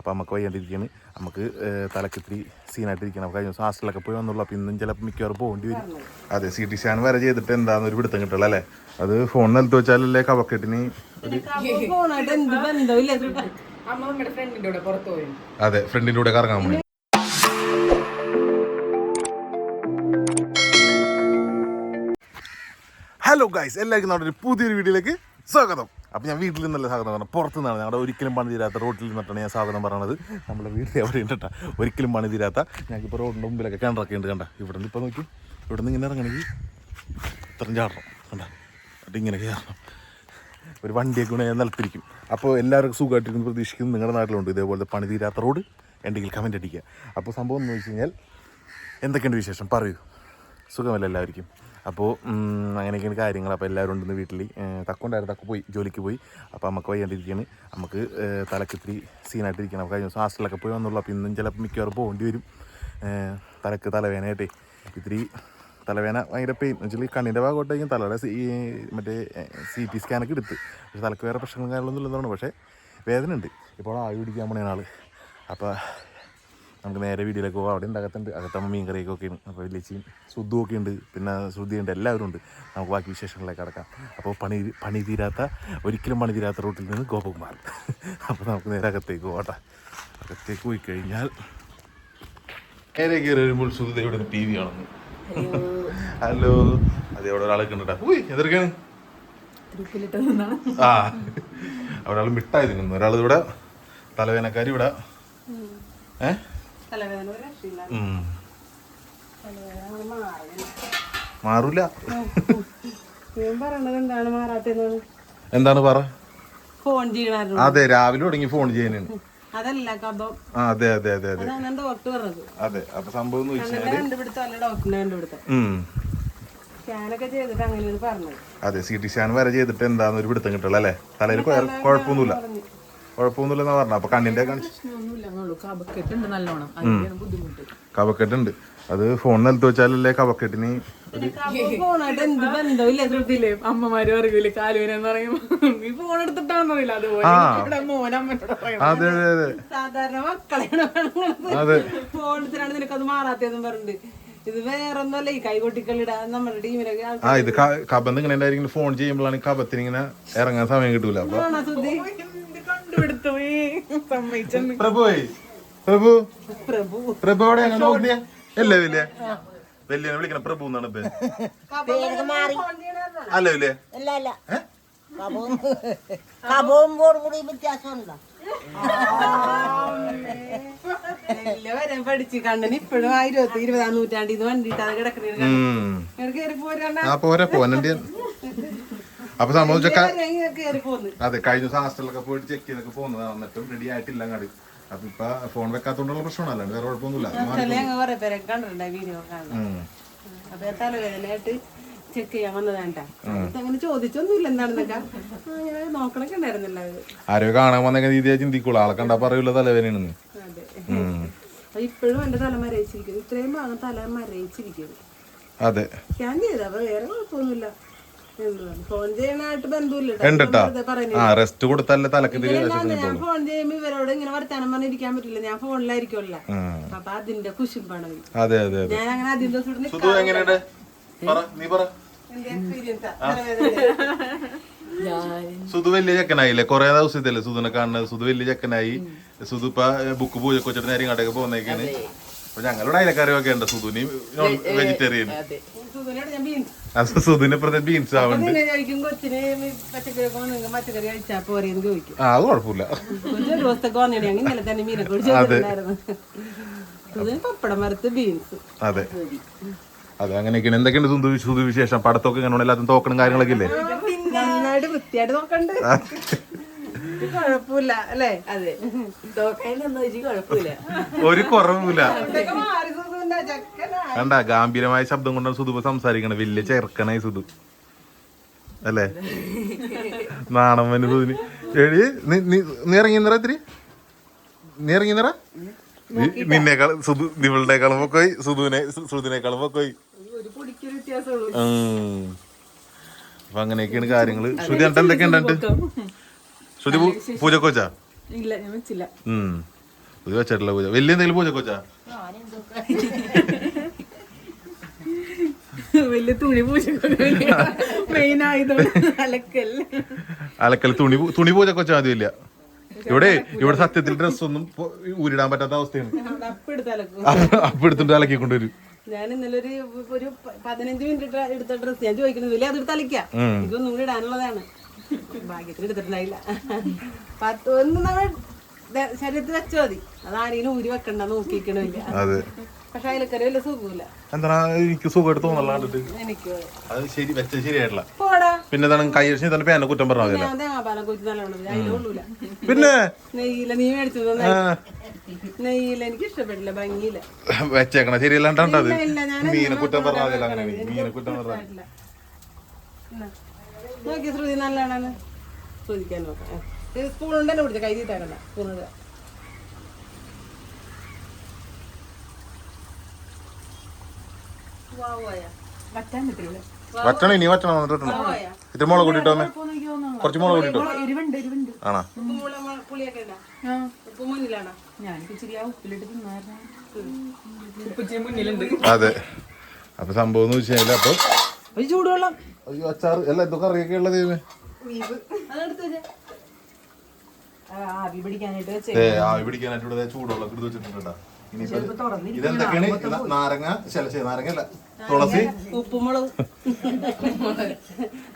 അപ്പോൾ നമുക്ക് വയ്യാണ്ടിരിക്കുകയാണ് നമുക്ക് തലക്കിത്തിരി സീനായിട്ടിരിക്കണം. അപ്പോൾ കഴിഞ്ഞ ദിവസം ഹാസ്റ്റലിലൊക്കെ പോയി വന്നുള്ളൂ. അപ്പോൾ ഇന്നും ചിലപ്പോൾ മിക്കവാറും പോകേണ്ടി വരും. അതെ സി ടി സ്കാൻ വരെ ചെയ്തിട്ട് എന്താണെന്ന് ഒരു പിടുത്തം കിട്ടുള്ളൂ അല്ലേ? അത് ഫോൺ നിലത്ത് വെച്ചാലല്ലേ കവക്കെട്ടിന് അതെ ഫ്രണ്ടിന്റെ കൂടെ കറങ്ങാൻ പോയി ഹലോ ഗൈസ് എല്ലാവർക്കും നമ്മുടെ ഒരു പുതിയൊരു വീഡിയോയിലേക്ക് സ്വാഗതം. അപ്പോൾ ഞാൻ വീട്ടിൽ നിന്നല്ല സാധനം പറഞ്ഞത്. പുറത്തു നിന്നാണ് ഞങ്ങളുടെ ഒരിക്കലും പണി തീരാത്ത റോട്ടിൽ നിന്നിട്ടാണ് ഞാൻ സാധനം പറയണത് നമ്മുടെ വീട്ടിൽ എവിടെ ഉണ്ട് ഒരിക്കലും പണി തീരാത്ത ഞങ്ങൾക്കിപ്പോൾ റോഡിന്റെ മുമ്പിലൊക്കെ കിണറൊക്കെ ഉണ്ട് കണ്ട? ഇവിടെ നിന്ന് ഇപ്പോൾ നോക്കി. ഇവിടെ നിന്ന് ഇങ്ങനെ ഇറങ്ങണമെങ്കിൽ ഇത്രയും ചാടണം കണ്ട? അത് ഇങ്ങനെ കയറണം. ഒരു വണ്ടിയൊക്കെ ഞാൻ നിലത്തിരിക്കും. അപ്പോൾ എല്ലാവർക്കും സുഖമായിട്ടിരിക്കുന്നു പ്രതീക്ഷിക്കുന്നു. നിങ്ങളുടെ നാട്ടിലുണ്ട് ഇതേപോലത്തെ പണി തീരാത്ത റോഡ്? ഉണ്ടെങ്കിൽ കമന്റ് അടിക്കുക. അപ്പോൾ സംഭവം എന്ന് വെച്ച് കഴിഞ്ഞാൽ എന്തൊക്കെയുണ്ട് വിശേഷം? പറയൂ. സുഖമല്ല എല്ലാവർക്കും? അപ്പോൾ അങ്ങനെയൊക്കെയാണ് കാര്യങ്ങൾ അപ്പോൾ എല്ലാവരും ഉണ്ടെന്ന് വീട്ടിൽ തക്കുണ്ടായിരുന്നു തക്കു പോയി. ജോലിക്ക് പോയി. അപ്പോൾ നമുക്ക് വയ്യാണ്ടിരിക്കുകയാണ് നമുക്ക് തലക്കിത്തിരി സീനായിട്ടിരിക്കണം അപ്പോൾ കഴിഞ്ഞ ദിവസം ഹാസ്റ്റലിലൊക്കെ പോയി വന്നുള്ളൂ. അപ്പോൾ ഇന്നും ചിലപ്പോൾ മിക്കവാറും പോകേണ്ടി വരും. തലക്ക് തലവേനയായിട്ടേ ഇത്തിരി തലവേന ഭയങ്കര പെയിൻ വെച്ചാൽ കണ്ണിന്റെ ഭാഗമായിട്ടായിരിക്കും തലയുടെ സി മറ്റേ സി ടി സ്കാനൊക്കെ എടുത്ത്. പക്ഷേ തലക്ക് വേറെ പ്രശ്നങ്ങളും കാര്യങ്ങളൊന്നും ഇല്ലെന്നാണ്. പക്ഷേ വേദന ഉണ്ട് ഇപ്പോൾ ആവി പിടിക്കാൻ പോണേ ആൾ അപ്പോൾ നമുക്ക് നേരെ വീട്ടിലേക്ക് പോകാം. അവിടെ ഉണ്ട് അകത്തുണ്ട്. അകത്തമ്മ മീൻ കറിയൊക്കെ ഉണ്ട് അപ്പോൾ വലിയച്ചിയും സുദ്ധു ഒക്കെ ഉണ്ട്. പിന്നെ ശ്രുതിയുണ്ട് എല്ലാവരും ഉണ്ട്. നമുക്ക് ബാക്കി വിശേഷങ്ങളിലേക്ക് കടക്കാം. അപ്പോൾ പണി പണി തീരാത്ത ഒരിക്കലും പണി തീരാത്ത റൂട്ടിൽ നിന്ന് ഗോപകുമാർ. അപ്പോൾ നമുക്ക് നേരെ അകത്തേക്ക് പോകട്ടെ അകത്തേക്ക് പോയി കഴിഞ്ഞാൽ നേരെ കയറി വരുമ്പോൾ സുധ ഇവിടെ ടി വി ആണെന്ന് ഹലോ. അതെ അവിടെ ഒരാളൊക്കെ ഉണ്ട് കേട്ടോ ഉയ് എന്തൊക്കെയാണ് ആ. ഒരാൾ മിഠായി തിന്നുന്നു. ഒരാൾ ഇവിടെ. തലവേനക്കാരി ഇവിടെ ഏ? തലവേദന ഒരു രക്ഷയില്ല. തലവേദന അങ്ങനെ മാറില്ല മാറൂല. ഞാൻ പറയണത് എന്താണ് എന്താണ് പറ? ഫോൺ ചെയ്യണായിരുന്നു. അതെ രാവിലെ തുടങ്ങി ഫോൺ ചെയ്യാനാണ്. അതല്ല അതെ അതെ അതെ അതെ. അതാണ് ഡോക്ടർ പറഞ്ഞത്. അതെ അപ്പൊ സംഭവം എന്ന് വെച്ചാൽ അങ്ങനെ കണ്ടുപിടുത്തം അല്ല ഡോക്ടറിനെ കണ്ടുപിടുത്തം. ഉം. സ്കാനൊക്കെ ചെയ്തിട്ട് അങ്ങനെയാണ് പറഞ്ഞത്. അതെ സി ടി സ്കാൻ വരെ ചെയ്തിട്ട് എന്താന്ന് ഒരു പിടുത്തം കിട്ടുള്ളൂ അല്ലേ? തലയിൽ കുഴ- കുഴപ്പമൊന്നുമില്ല. കുഴപ്പമൊന്നുമില്ലെന്നാ പറഞ്ഞ അപ്പൊ കണ്ണിന്റെ നല്ലോണം. അതിന്റെയാണ് ബുദ്ധിമുട്ട്. കവക്കെട്ടുണ്ട് അത് ഫോൺ നിലത്ത് വെച്ചാലല്ലേ കവക്കെട്ടിന് ഫോണായിട്ട് എന്ത് ബന്ധമില്ല അമ്മമാര് കാലുവിനെന്ന് ഈ ഫോൺ അതുപോലെ അതെ അതെ സാധാരണ മക്കളെയാണ് അതെ. ഫോൺ എടുത്തിട്ടാണ് നിനക്കത് മാറാത്തേന്നും പറഞ്ഞിട്ട്. ഇത് വേറൊന്നുമല്ല ഈ കൈകൊട്ടിക്കളിടാ നമ്മുടെ ടീമിലൊക്കെ ആ ഇത് കബന്ന് ഇങ്ങനെ ഫോൺ ചെയ്യുമ്പോഴാണ് കബത്തിന് ഇങ്ങനെ ഇറങ്ങാൻ സമയം കിട്ടൂല. അപ്പൊ പ്രഭു. പ്രഭു. പ്രഭു പ്രഭു. എവിടെ നോക്കിയ? അല്ലേ വലിയ വലിയ വിളിക്കണം പ്രഭു എന്നാണ് ഇപ്പൊ അല്ല വലിയ കബവും കബവും ബോർഡും കൂടി വ്യത്യാസമുണ്ടോ? എല്ലാം വരാൻ പഠിച്ച് കണ്ണന് ഇപ്പോഴും ആ ഇരുപത്തി ഇരുപതാം നൂറ്റാണ്ടിന്ന് വണ്ടിട്ട് അത് കിടക്കണ പോരെ അപ്പൊ പോന്ന്. അതെ കഴിഞ്ഞ ദിവസം ഹോസ്റ്റലിലൊക്കെ പോയിട്ട് ചെക്ക് ചെയ്തൊക്കെ പോകുന്നതാണ് എന്നിട്ടും റെഡി ആയിട്ടില്ല അങ്ങോട്ട് അപ്പൊ ഇപ്പൊ ഫോൺ വെക്കാത്തോണ്ടുള്ള പ്രശ്നമാണ് അല്ലാണ്ട് വേറെ കുഴപ്പമൊന്നുമില്ല. ചെക്ക് ചെയ്യാൻ വന്നതാണ്ടാ അങ്ങനെ ചോദിച്ചൊന്നുമില്ല എന്താണെന്നൊക്കെ. ആ, ഞാൻ നോക്കണൊക്കെ ഉണ്ടായിരുന്നില്ല അവർ ആരോ കാണാൻ വന്ന രീതിയാ ചിന്തിക്കുള്ളൂ. ആളെ കണ്ടാ പറയൂല തലവേദനയാണെന്ന് അതെ. ഇപ്പോഴും എന്റെ തല മരയിച്ചിരിക്കുന്നു. ഇത്രയും ഭാഗം തല മരയിച്ചിരിക്കുന്നു. അതെ. ഞാൻ ചെയ്ത. വേറെ കുഴപ്പമൊന്നുമില്ല. എന്താണ് ഫോൺ ചെയ്യണായിട്ട് ബന്ധമില്ല ട്ടോ. ഉണ്ട് ട്ടാ. വെറുതെ പറയുന്നത്. ആ റെസ്റ്റ് കൊടുത്താലേ തലക്ക് ഞാൻ ഫോൺ ചെയ്യുമ്പോ ഇവരോട് ഇങ്ങനെ വർത്താനം പറഞ്ഞിരിക്കാൻ പറ്റില്ല. ഞാൻ ഫോണിലായിരിക്കുമല്ല അപ്പൊ അതിന്റെ കുശുമ്പാണ് അവർ. അതെ അതെ ഞാൻ അങ്ങനെ എങ്ങനെയുണ്ട്? നീ പറ. സുധു വലിയ ചെക്കനായില്ലേ? കൊറേ ദിവസത്തില്ലേ സുധുനെ കാണുന്നത്. സുധു വലിയ ചെക്കനായി. സുധു ഇപ്പൊ ബുക്ക് പൂജ കൊച്ചിട്ട് നേരം ഇങ്ങോട്ടേക്ക് പോകുന്നേക്കാണ് അപ്പൊ ഞങ്ങളുടെ അയലക്കറിയൊക്കെ ഉണ്ട്. സുധുനി നോൺ ബീൻസ് പോരെന്ന് ആ അത് കുഴപ്പമില്ല. അതെ. അതെ. അങ്ങനെയൊക്കെയാണ്. എന്തൊക്കെയുണ്ട് സുധു സുധു വിശേഷം? പടത്തൊക്കെ ഇങ്ങനെ എല്ലാത്തും തോക്കണം കാര്യങ്ങളൊക്കെ ഇല്ലേ? നന്നായിട്ട് വൃത്തിയായിട്ട് നോക്കണ്ട് കുഴപ്പമില്ല അല്ലേ? അതെ. ഒരു കുറവുമില്ല. കണ്ട ഗാംഭീരമായ ശബ്ദം കൊണ്ടാണ് സുധു സംസാരിക്കണത്. വലിയ ചെറുക്കനായി സുധു. അല്ലേ? നാണം വന്നു സുധുന് എടി നീ- ഇറങ്ങി നിറ ഇത്തിരി? നീ ഇറങ്ങി നിറ നിന്നേക്കാൾ സുധു നിവളുടെക്കാളും പൊക്കോയി സുധുവിനെ സുധുവിനേക്കാളും പൊക്കോയി. അപ്പൊ അങ്ങനെയൊക്കെയാണ് കാര്യങ്ങൾ. ശ്രുതി എന്നിട്ട് എന്തൊക്കെയുണ്ട് എന്നിട്ട് ശ്രുതി പൂജക്കോച്ചാ? കൊച്ചാ ഇല്ല ഞാൻ വെച്ചില്ല. ഉം. ഇത് വെച്ചിട്ടില്ല പൂജ. വലിയ എന്തെങ്കിലും പൂജക്കോച്ചാ? കൊച്ചാ വലിയ തുണി പൂജ മെയിൻ ആയതുകൊണ്ട് അലക്കൽ. അലക്കൽ തുണി തുണി പൂജ കൊച്ചാ മതിയില്ല. ഇവിടെ ഇവിടെ സത്യത്തിൽ ഡ്രസ് ഒന്നും ഊരിടാൻ പറ്റാത്ത അവസ്ഥയാണ്. അപ്പ് എടുത്തിട്ട് അലക്കി കൊണ്ടുവരും ഞാൻ ഇന്നലെ ഒരു ഒരു പതിനഞ്ച് മിനിറ്റ് എടുത്ത ഡ്രസ് ഞാൻ ചോദിക്കുന്നത് വലിയ അതെടുത്ത് അലക്കാം ഇതൊന്നും കൂടി ഇടാനുള്ളതാണ്. ഭാഗ്യത്തിന് എടുത്തിട്ടുണ്ടായില്ല. പത്ത് ഒന്ന് നമ്മൾ ശരീരത്തിൽ വെച്ചാൽ മതി. അത് ആരെങ്കിലും ഊരി വെക്കണ്ട നോക്കിക്കണില്ല പക്ഷെ അതിലക്കറി വലിയ സുഖമില്ല എന്താണ്? എനിക്ക് സുഖമായിട്ട് തോന്നല കണ്ടിട്ട്. എനിക്ക് അത് ശരി വെച്ച ശരിയായിട്ടില്ല. പോടാ. പിന്നെ എന്താണ്? കൈ തന്നെ പേന കുറ്റം പറഞ്ഞാൽ മതിയല്ലോ. തേങ്ങാപ്പാലം നല്ലോണം പിന്നെ? നെയ്യില്ല നീ മേടിച്ചത് നന്നായി. നെയ്യില്ല എനിക്ക് ഇഷ്ടപ്പെട്ടില്ല ഭംഗിയില്ല. വെച്ചേക്കണ ശരിയല്ലാണ്ടത് ഇല്ല, ഇല്ല, മീനെ കുറ്റം പറഞ്ഞാൽ മതിയല്ലോ അങ്ങനെ. മീനെ കുറ്റം പറഞ്ഞാൽ നോക്കി ശ്രുതി നല്ലതാണ് ചോദിക്കാൻ നോക്കാം. സ്പൂൺ കുടിച്ച കൈ തീറ്റാക്കണ്ട സ്പൂൺ വറ്റണം ഇനി വറ്റണം വന്നിട്ടുണ്ട്. ഇത്തിരി മുളക് കൂട്ടിട്ടോ കുറച്ച് മുളക് കൂട്ടിട്ടോ ആണോ? അതെ. അപ്പൊ സംഭവം എന്ന് വെച്ച് കഴിഞ്ഞാൽ അപ്പൊ ചൂടുവെള്ളം. അയ്യോ അച്ചാറ് അല്ല ഇതൊക്കെ അറിയൊക്കെ ഉള്ളത് ആവി പിടിക്കാനായിട്ട് ചൂടുവെള്ളം എടുത്ത് വെച്ചിട്ടുണ്ട് ഇനിയിപ്പോ ഇതെന്തൊക്കെയാണ്? ഇത് നാരങ്ങ നാരങ്ങ അല്ല തുളസി. ഉപ്പുമുളക്.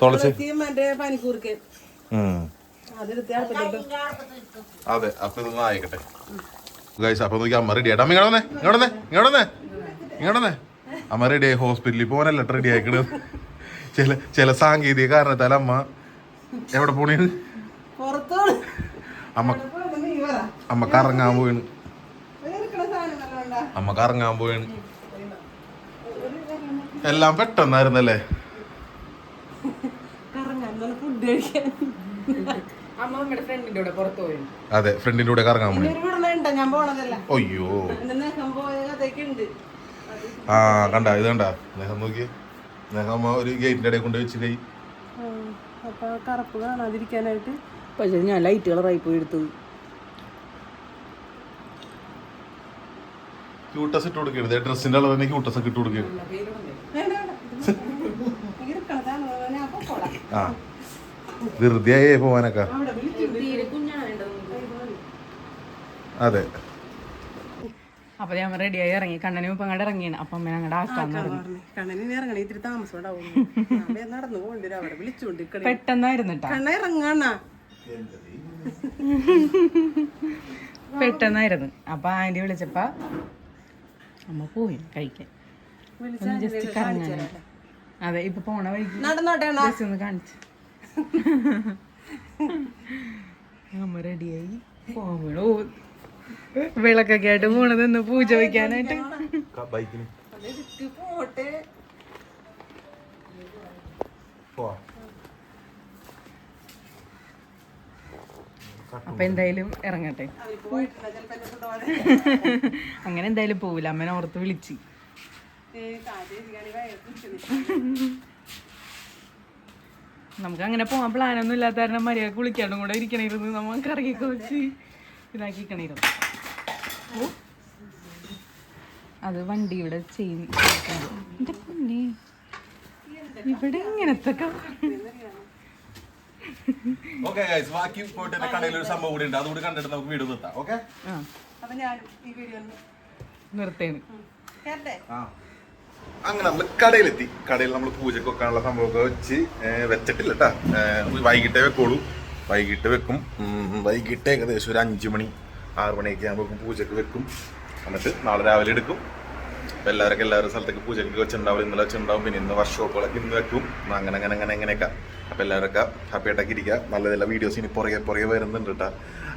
തുളസി. മറ്റേ പനിക്കൂർക്ക. ഉം. അതെടുത്ത് അടുപ്പത്തിട്ടു അതെ അപ്പൊ ഇതൊന്നും ആയിക്കട്ടെ. ഗൈസ് അപ്പൊ നോക്കി അമ്മ റെഡി ആയിട്ട്. അമ്മ ഇങ്ങടന്നേ ഇങ്ങടന്നേ ഇങ്ങടന്നേ വന്നേ ഇങ്ങോട്ട് വന്നേ ഇങ്ങോട്ട് വന്നേ. അമ്മ റെഡി ആയി ഹോസ്പിറ്റലിൽ പോകാനല്ല റെഡി ആയിക്കണത് ചില ചില സാങ്കേതിക കാരണത്താൽ അമ്മ എവിടെ പോണേ? പുറത്തോട്. അമ്മ അമ്മ കറങ്ങാൻ പോയിണ് വേർക്കണ സാധനം വല്ലതും ഉണ്ടോ? അമ്മ കറങ്ങാൻ പോയി എല്ലാം പെട്ടെന്നായിരുന്നല്ലേ അതെ ഫ്രണ്ടിന്റെ കൂടെ കറങ്ങാൻ പോയി. അയ്യോ. ആ കണ്ട ഇത് കണ്ട. നേഹം നോക്കി നേഹം അമ്മ ഒരു ഗേറ്റിന്റെ ഇടയിൽ കൊണ്ട് വെച്ച് കൈ അപ്പൊ കറുപ്പ് കാണാതിരിക്കാനായിട്ട്. പക്ഷെ ഞാൻ ലൈറ്റ് കളറായി പോയി എടുത്തത്. ക്യൂട്ടസ് ഇട്ട് കൊടുക്കരുത്. ഡ്രസ്സിന്റെ അളവ് തന്നെ ക്യൂട്ടസ് ഒക്കെ ഇട്ട് കൊടുക്കരുത് ആ. വെറുതെ ആയേ പോവാനൊക്കെ. അതെ. അപ്പൊ ഞാൻ റെഡിയായി ഇറങ്ങി. കണ്ണനും ഇപ്പൊ അങ്ങോട്ട് ഇറങ്ങിയാണ്. അപ്പൊ അമ്മ അങ്ങോട്ട് ആക്കാന്ന് പറഞ്ഞു. കണ്ണന് ഇറങ്ങണ. ഇത്തിരി താമസം നടന്നു പോകണ്ടിരും. അവിടെ വിളിച്ചുകൊണ്ടിരിക്കണേ പെട്ടെന്നായിരുന്നു കേട്ടാ കണ്ണ ഇറങ്ങാണ പെട്ടെന്നായിരുന്നു. അപ്പൊ ആന്റി വിളിച്ചപ്പ അമ്മ പോയി കഴിക്കാൻ. ജസ്റ്റ് കറങ്ങാൻ അതെ ഇപ്പൊ പോണ വഴിക്ക്. ജസ്റ്റ് ഒന്ന് കാണിച്ചു. അമ്മ റെഡിയായി പോകണോ വിളക്കൊക്കെ ആയിട്ട് പോണത് ഒന്ന് പൂജ വയ്ക്കാനായിട്ട്. പോട്ടെ. പോവാ. അപ്പൊ എന്തായാലും ഇറങ്ങട്ടെ. അങ്ങനെ എന്തായാലും പോവില്ല. അമ്മനെ ഓർത്ത് വിളിച്ച്. നമുക്ക് അങ്ങനെ പോകാൻ പ്ലാനൊന്നും ഇല്ലാത്ത കാരണം മര്യാദയ്ക്ക് വിളിക്കാനും കൂടെ ഇരിക്കണിരുന്നു നമുക്ക് കറങ്ങിയൊക്കെ വെച്ച് ഇതാക്കിക്കണിരുന്നു അത് വണ്ടിയുടെ പൊന്നേ. ഇവിടെ ഇങ്ങനത്തെ ഓക്കെ ഗൈസ് ബാക്കി പോയിട്ട് എന്റെ കടയിൽ ഒരു സംഭവം കൂടി ഉണ്ട് അതുകൂടി കണ്ടിട്ട് നമുക്ക് വീട് നിർത്താം ഓക്കെ നിർത്തേണ്. അങ്ങനെ നമ്മൾ കടയിലെത്തി. കടയിൽ നമ്മൾ പൂജക്ക് വെക്കാനുള്ള സംഭവമൊക്കെ വെച്ച് വെച്ചിട്ടില്ല കേട്ടാ വൈകിട്ടേ വെക്കോളൂ വൈകിട്ട് വെക്കും. വൈകിട്ട് ഏകദേശം ഒരു അഞ്ച് മണി ആറ് മണിയൊക്കെ ആകുമ്പോൾ പൂജയ്ക്ക് വെക്കും. എന്നിട്ട് നാളെ രാവിലെ എടുക്കും. അപ്പം എല്ലാവർക്കും എല്ലാവരും സ്ഥലത്തേക്ക് പൂജക്ക് വെച്ചിട്ടുണ്ടാവും. ഇന്നലെ വെച്ചിട്ടുണ്ടാവും. പിന്നെ ഇന്ന് വർക്ക്ഷോപ്പുകളൊക്കെ ഇന്ന് വെക്കും. അങ്ങനെ അങ്ങനെ അങ്ങനെ അങ്ങനെയൊക്കെ. അപ്പോൾ എല്ലാവരൊക്കെ ഹാപ്പി ആയിട്ടൊക്കെ ഇരിക്കുക. നല്ല നല്ല വീഡിയോസ് ഇനി പുറകെ പുറകെ വരുന്നുണ്ട് കേട്ടോ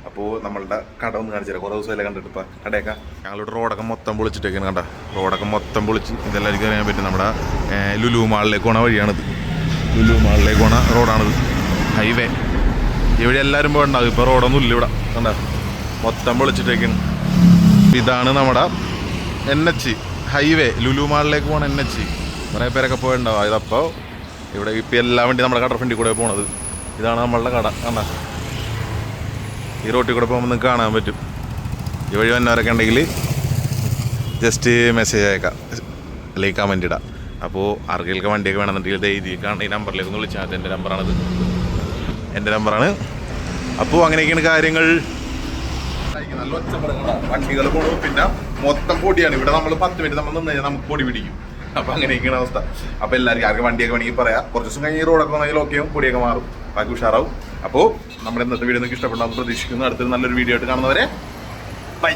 അപ്പോൾ നമ്മളുടെ കട ഒന്ന് കാണിച്ചു കുറേ ദിവസമല്ലേ കണ്ടിട്ട് കടയൊക്കെ? ഞങ്ങളുടെ റോഡൊക്കെ മൊത്തം പൊളിച്ചിട്ടേക്കാണ് കണ്ട. റോഡൊക്കെ മൊത്തം പൊളിച്ച് ഇതെല്ലാവർക്കും അറിയാൻ പറ്റും. നമ്മുടെ ലുലു മാളിലേക്ക് പോണ വഴിയാണിത്. ലുലു മാളിലേക്ക് പോണ റോഡാണിത്. ഹൈവേ. ഇവിടെ എല്ലാവരും പോകണ്ടാവും ഇപ്പോൾ റോഡൊന്നും ഇല്ല ഇവിടെ. കണ്ട? മൊത്തം പൊളിച്ചിട്ടേക്കാണ്. ഇതാണ് നമ്മുടെ എൻ എച്ച് ഹൈവേ. ലുലു മാളിലേക്ക് പോകണ എൻ എച്ച്. കുറേ പേരൊക്കെ പോയിട്ടുണ്ടാവും ഇതപ്പോൾ ഇവിടെ ഇപ്പം എല്ലാ വേണ്ടി നമ്മുടെ കട ഫ്രണ്ടിൽ കൂടെ പോണത്. ഇതാണ് നമ്മളുടെ കട. കണ്ട? ഈ റോട്ടിൽ കൂടെ പോകുമ്പോൾ നിങ്ങൾക്ക് കാണാൻ പറ്റും. ഈ വഴി വന്നവരൊക്കെ ഉണ്ടെങ്കിൽ ജസ്റ്റ് മെസ്സേജ് അയക്കാം. അല്ലെങ്കിൽ കമന്റ് ഇടാം. അപ്പോൾ ആർക്കെങ്കിലും വണ്ടിയൊക്കെ വേണമെന്നുണ്ടെങ്കിൽ ഇതിൽ കാണുന്ന ഈ നമ്പറിലേക്ക് ഒന്ന് വിളിച്ചാൽ എന്റെ നമ്പറാണിത് എന്റെ നമ്പറാണ് അപ്പോൾ അങ്ങനെയൊക്കെയാണ് കാര്യങ്ങൾ. നല്ല ഒച്ചപ്പെടുന്നതാണ് വണ്ടികൾ പോണു. പിന്നെ മൊത്തം പൊടിയാണ്. ഇവിടെ നമ്മൾ പത്ത് മിനിറ്റ് നമ്മൾ നിന്ന് കഴിഞ്ഞാൽ നമുക്ക് പൊടി പിടിക്കും. അപ്പൊ ഇരിക്കുന്ന അവസ്ഥ. അപ്പൊ എല്ലാവർക്കും ആർക്കും വണ്ടിയൊക്കെ വേണമെങ്കിൽ പറയാം. കുറച്ച് ദിവസം കഴിഞ്ഞ് റോഡൊക്കെ വന്നെങ്കിൽ ഓക്കെ പൊടിയൊക്കെ മാറും. ബാക്കി ഉഷാറാവും. അപ്പോൾ നമ്മുടെ ഇന്നത്തെ വീഡിയോ നിങ്ങൾക്ക് ഇഷ്ടപ്പെടാമെന്ന് പ്രതീക്ഷിക്കുന്നു. അടുത്തൊരു നല്ലൊരു വീഡിയോ ആയിട്ട് കാണുന്നവരെ ബൈ